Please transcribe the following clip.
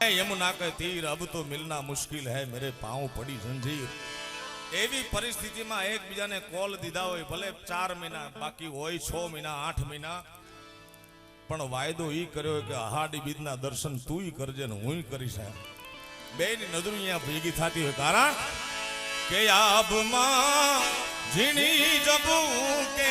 યમુના કે તીર, અબ તો મિલના મુશ્કિલ હૈ, મેરે પાઉ પડી સંજીર એવી પરિસ્થિતિમાં એકબીજાને કોલ દીધા હોય, ભલે ચાર મહિના, બાકી હોય છ મહિના, આઠ મહિના. પણ વાયદો એ કર્યો કે અહાડી બીજના દર્શન તું કરજે ને હું કરીશ બેની નજર અહીંયા ભેગી થતી હોય, કારણ કે આભમાં ઝીણી જબું કે